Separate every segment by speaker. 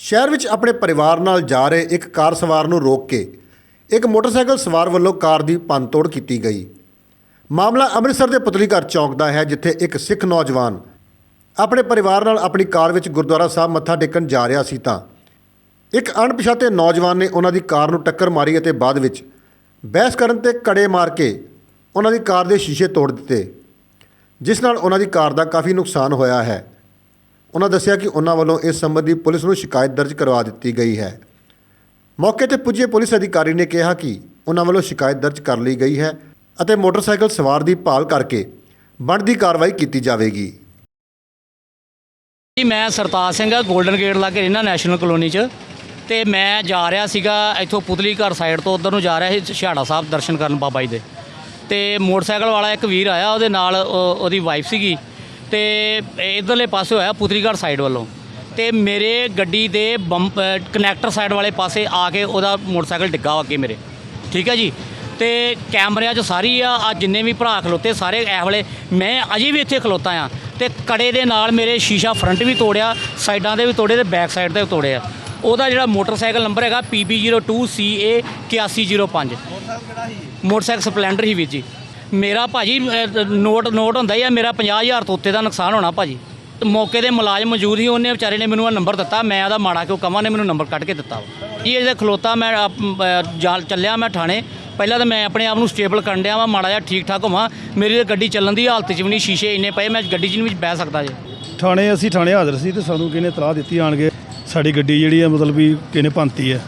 Speaker 1: ਸ਼ਹਿਰ ਵਿੱਚ ਆਪਣੇ ਪਰਿਵਾਰ ਨਾਲ ਜਾ ਰਹੇ ਇੱਕ ਕਾਰ ਸਵਾਰ ਨੂੰ ਰੋਕ ਕੇ ਇੱਕ ਮੋਟਰਸਾਈਕਲ ਸਵਾਰ ਵੱਲੋਂ ਕਾਰ ਦੀ ਭੰਨਤੋੜ ਕੀਤੀ ਗਈ। ਮਾਮਲਾ ਅੰਮ੍ਰਿਤਸਰ ਦੇ ਪੁਤਲੀ ਘਰ ਚੌਂਕ ਦਾ ਹੈ, ਜਿੱਥੇ ਇੱਕ ਸਿੱਖ ਨੌਜਵਾਨ ਆਪਣੇ ਪਰਿਵਾਰ ਨਾਲ ਆਪਣੀ ਕਾਰ ਵਿੱਚ ਗੁਰਦੁਆਰਾ ਸਾਹਿਬ ਮੱਥਾ ਟੇਕਣ ਜਾ ਰਿਹਾ ਸੀ ਤਾਂ ਇੱਕ ਅਣਪਛਾਤੇ ਨੌਜਵਾਨ ਨੇ ਉਹਨਾਂ ਦੀ ਕਾਰ ਨੂੰ ਟੱਕਰ ਮਾਰੀ ਅਤੇ ਬਾਅਦ ਵਿੱਚ ਬਹਿਸ ਕਰਨ ਤੇ ਕੜੇ ਮਾਰ ਕੇ ਉਹਨਾਂ ਦੀ ਕਾਰ ਦੇ ਸ਼ੀਸ਼ੇ ਤੋੜ ਦਿੱਤੇ, ਜਿਸ ਨਾਲ ਉਹਨਾਂ ਦੀ ਕਾਰ ਦਾ ਕਾਫੀ ਨੁਕਸਾਨ ਹੋਇਆ ਹੈ। ਉਹਨਾਂ ਦੱਸਿਆ ਕਿ ਉਹਨਾਂ ਵੱਲੋਂ ਇਸ ਸੰਬੰਧੀ ਪੁਲਿਸ ਨੂੰ ਸ਼ਿਕਾਇਤ ਦਰਜ ਕਰਵਾ ਦਿੱਤੀ ਗਈ ਹੈ। ਮੌਕੇ ਤੇ ਪੁੱਜੇ ਪੁਲਿਸ ਅਧਿਕਾਰੀ ਨੇ ਕਿਹਾ ਕਿ ਉਹਨਾਂ ਵੱਲੋਂ ਸ਼ਿਕਾਇਤ ਦਰਜ ਕਰ ਲਈ ਗਈ ਹੈ ਅਤੇ ਮੋਟਰਸਾਈਕਲ ਸਵਾਰ ਦੀ ਭਾਲ ਕਰਕੇ ਬਣਦੀ ਕਾਰਵਾਈ ਕੀਤੀ ਜਾਵੇਗੀ।
Speaker 2: ਜੀ, ਮੈਂ ਸਰਤਾਜ ਸਿੰਘ ਗੋਲਡਨ ਗੇਟ ਲਾਗੇ ਰਹਿਣਾ ਨੈਸ਼ਨਲ ਕਲੋਨੀ 'ਚ ਤੇ ਮੈਂ ਜਾ ਰਿਹਾ ਸੀਗਾ ਇੱਥੋਂ ਪੁਤਲੀ ਘਰ ਸਾਈਡ ਤੋਂ ਉਧਰ ਨੂੰ ਜਾ ਰਿਹਾ ਸੀ ਛਿਹਾੜਾ ਸਾਹਿਬ ਦਰਸ਼ਨ ਕਰਨ ਬਾਬਾ ਜੀ ਦੇ। ਤੇ ਮੋਟਰਸਾਈਕਲ ਵਾਲਾ ਇੱਕ ਵੀਰ ਆਇਆ, ਉਹਦੇ ਨਾਲ ਉਹਦੀ ਵਾਈਫ ਸੀਗੀ। ਤੇ ਇਧਰਲੇ ਪਾਸੇ ਹੋਇਆ ਪੁਤਰੀਗੜ੍ਹ ਸਾਈਡ ਵੱਲੋਂ। ਤੇ ਮੇਰੇ ਗੱਡੀ ਦੇ ਬੰਪ ਕਨੈਕਟਰ ਸਾਈਡ ਵਾਲੇ ਪਾਸੇ ਆ ਕੇ ਉਹਦਾ ਮੋਟਰਸਾਈਕਲ ਡਿੱਗਾ ਅੱਗੇ ਮੇਰੇ। ਠੀਕ ਹੈ ਜੀ? ਤੇ ਕੈਮਰਿਆਂ 'ਚ ਸਾਰੀ ਆ ਆ ਜਿੰਨੇ ਵੀ ਭਰਾ ਖਲੋਤੇ ਸਾਰੇ ਇਹ ਵਾਲੇ, ਮੈਂ ਅਜੇ ਵੀ ਇੱਥੇ ਖਲੋਤਾ ਆ। ਤੇ ਕੜੇ ਦੇ ਨਾਲ ਮੇਰੇ ਸ਼ੀਸ਼ਾ ਫਰੰਟ ਵੀ ਤੋੜਿਆ, ਸਾਈਡਾਂ ਦੇ ਵੀ ਤੋੜੇ ਤੇ ਬੈਕ ਸਾਈਡ ਤੇ ਵੀ ਤੋੜਿਆ ਉਹਦਾ ਜਿਹੜਾ ਮੋਟਰਸਾਈਕਲ ਨੰਬਰ ਹੈਗਾ PB02CA 8105 ਮੋਟਰਸਾਈਕਲ ਸਪਲੈਂਡਰ ਹੀ ਵੀਰ ਜੀ। ਮੇਰਾ ਭਾਜੀ ਅਹ, ਨੋਟ ਨੋਟ ਹੁੰਦਾ ਹੀ ਆ ਮੇਰਾ 50000 ਤੋਂ ਉੱਤੇ ਦਾ ਨੁਕਸਾਨ ਹੋਣਾ ਭਾਜੀ। ਤੇ ਮੌਕੇ ਦੇ ਮੁਲਾਜ਼ਮ ਮੌਜੂਦ ਸੀ ਉਹਨੇ ਵਿਚਾਰੇ ਨੇ ਮੈਨੂੰ ਆ ਨੰਬਰ ਦਿੱਤਾ ਮੈਂ ਉਹਦਾ ਮਾੜਾ ਕਿਉਂ ਕਵਾਂ ਨੇ ਮੈਨੂੰ ਨੰਬਰ ਕੱਢ ਕੇ ਦਿੱਤਾ ਵਾ। ਇਹ ਖਲੋਤਾ ਮੈਂ ਆਪ- ਜਾਲ ਚੱਲਿਆ ਮੈਂ ਥਾਣੇ। ਪਹਿਲਾਂ ਤਾਂ ਮੈਂ ਆਪਣੇ ਆਪ ਨੂੰ ਸਟੇਬਲ ਕਰਨ ਡਿਆ ਵਾ ਮਾੜਾ ਜਿਹਾ ਠੀਕ ਠਾਕ ਹੋਵਾਂ। ਮੇਰੀ ਤਾਂ ਗੱਡੀ ਚੱਲਣ ਦੀ ਹਾਲਤ 'ਚ ਵੀ ਨਹੀਂ ਸ਼ੀਸ਼ੇ ਇੰਨੇ ਪਏ ਮੈਂ ਗੱਡੀ 'ਚ ਨਹੀਂ ਵਿੱਚ ਬਹਿ ਸਕਦਾ ਜੇ।
Speaker 3: ਥਾਣੇ ਅਸੀਂ ਥਾਣੇ ਹਾਜ਼ਰ ਸੀ ਤੇ ਸਾਨੂੰ ਕਿਹਨੇ ਤਲਾਹ ਦਿੱਤੀ ਆਣ ਸਾਡੀ ਗੱਡੀ ਜਿਹੜੀ ਆ ਮਤਲਬ ਵੀ ਕਿਹਨੇ ਭੰਨਤੀ ਹੈ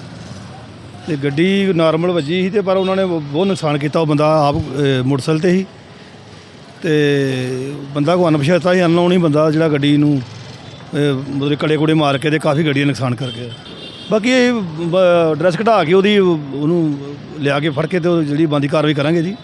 Speaker 3: ਤੇ ਗੱਡੀ ਨਾਰਮਲ ਵੱਜੀ ਸੀ ਤੇ ਪਰ ਉਹਨਾਂ ਨੇ ਬਹੁਤ ਨੁਕਸਾਨ ਕੀਤਾ ਉਹ ਬੰਦਾ ਆਪ ਅਹ, ਮੋਟਰਸਾਈਕਲ ਤੇ ਸੀ। ਤੇ ਬੰਦਾ ਕੋ ਅਣਪਛਾਤਾ ਸੀ ਅਨਨੋਨ ਹੀ ਬੰਦਾ ਜਿਹੜਾ ਗੱਡੀ ਨੂੰ ਅਹ, ਮਤਲਬ ਕੜੇ ਕੁੜੇ ਮਾਰ ਕੇ ਤੇ ਕਾਫੀ ਗੱਡੀ ਦਾ ਨੁਕਸਾਨ ਕਰ ਗਿਆ। ਬਾਕੀ ਇਹ ਐਡਰੈਸ ਘਟਾ ਕੇ ਉਹਦੀ ਉਹਨੂੰ ਲਿਆ ਕੇ ਫੜ ਕੇ ਤੇ ਉਹ ਜਿਹੜੀ ਬੰਦੀ ਕਾਰਵਾਈ ਕਰਾਂਗੇ ਜੀ।